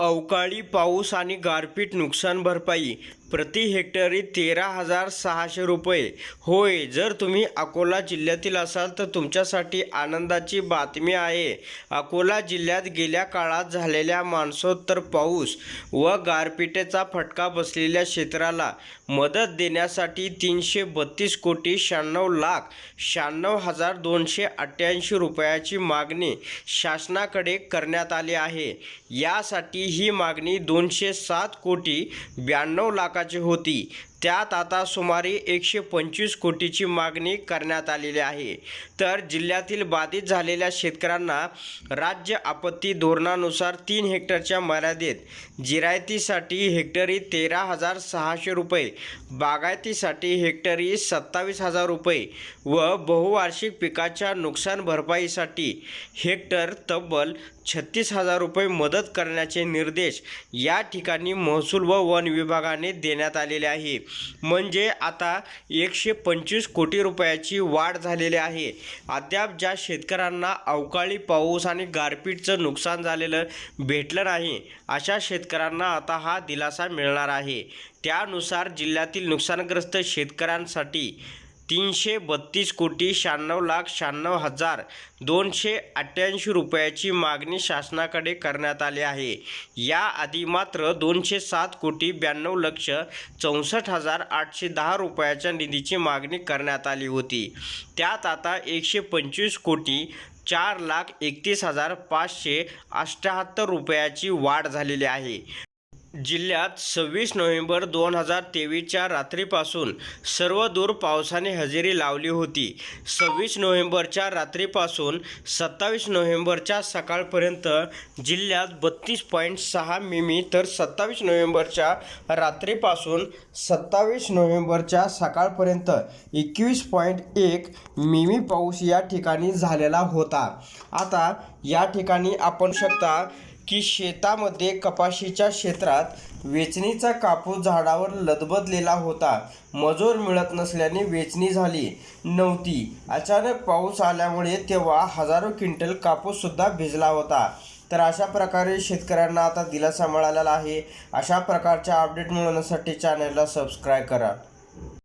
अवकाळी पाऊस आणि गारपीट नुकसान भरपाई. प्रति हेक्टरी तेरा हजार सहाशे रुपये. होय जर तुम्ही अकोला जिल्ह्यातील असाल तर तुमच्यासाठी आनंदाची बातमी आहे. अकोला जिल्ह्यात गेल्या काळात झालेल्या मान्सूनोत्तर पाऊस व गारपिटेचा फटका बसलेल्या क्षेत्राला मदत देण्यासाठी तीनशे बत्तीस कोटी शहाण्णव लाख शहाण्णव हजार दोनशे अठ्ठ्याऐंशी रुपयाची मागणी शासनाकडे करण्यात आली आहे. यासाठी ही मागणी दोनशे सात कोटी ब्याण्णव लाखाची होती. त्यात आता सुमारे एकशे पंचवीस कोटीची मागणी करण्यात आलेली आहे. तर जिल्ह्यातील बाधित झालेल्या शेतकऱ्यांना राज्य आपत्ती धोरणानुसार तीन हेक्टरच्या मर्यादेत जिरायतीसाठी हेक्टरी तेरा हजार सहाशे रुपये बागायतीसाठी हेक्टरी सत्तावीस हजार रुपये व बहुवार्षिक पिकाच्या नुकसान भरपाईसाठी हेक्टर तब्बल छत्तीस हजार रुपये मदत करण्याचे निर्देश या ठिकाणी महसूल व वन विभागाने देण्यात आलेले आहे. म्हणजे आता एकशे पंचवीस कोटी रुपयाची वाढ झालेली आहे. अद्याप ज्या शेतकऱ्यांना अवकाळी पाऊस आणि गारपीटचं नुकसान झालेलं भेटलं नाही अशा शेतकऱ्यांना आता हा दिलासा मिळणार आहे. त्यानुसार जिल्ह्यातील नुकसानग्रस्त शेतकऱ्यांसाठी तीनशे बत्तीस कोटी शहाण्णव लाख शहाण्णव हजार दोनशे अठ्ठ्याऐंशी रुपयाची मागणी शासनाकडे करण्यात आली आहे. याआधी मात्र दोनशे सात कोटी ब्याण्णव लक्ष चौसष्ट हजार आठशे दहा रुपयाच्या निधीची मागणी करण्यात आली होती. त्यात आता एकशे पंचवीस कोटी चार लाख एकतीस हजार पाचशे अष्ट्याहत्तर रुपयाची वाढ झालेली आहे. जिल्ह्यात सव्वीस नोव्हेंबर दोन हजार तेवीसच्या रात्रीपासून सर्वदूर पावसाने हजेरी लावली होती. सव्वीस नोव्हेंबरच्या रात्रीपासून सत्तावीस नोव्हेंबरच्या सकाळपर्यंत जिल्ह्यात बत्तीस पॉईंट सहा मिमी तर सत्तावीस नोव्हेंबरच्या रात्रीपासून सत्तावीस नोव्हेंबरच्या सकाळपर्यंत एकवीस पॉईंट एक मिमी पाऊस या ठिकाणी झालेला होता. आता या ठिकाणी आपण शकता की शेतामध्ये कपाशीच्या क्षेत्रात वेचणीचा कापूस झाडावर लदबदलेला होता. मजूर मिळत नसल्याने वेचणी झाली नव्हती. अचानक पाऊस आल्यामुळे तेव्हा हजारो क्विंटल कापूससुद्धा भिजला होता. तर अशा प्रकारे शेतकऱ्यांना आता दिलासा मिळालेला आहे. अशा प्रकारच्या अपडेट मिळवण्यासाठी चॅनलला सबस्क्राईब करा.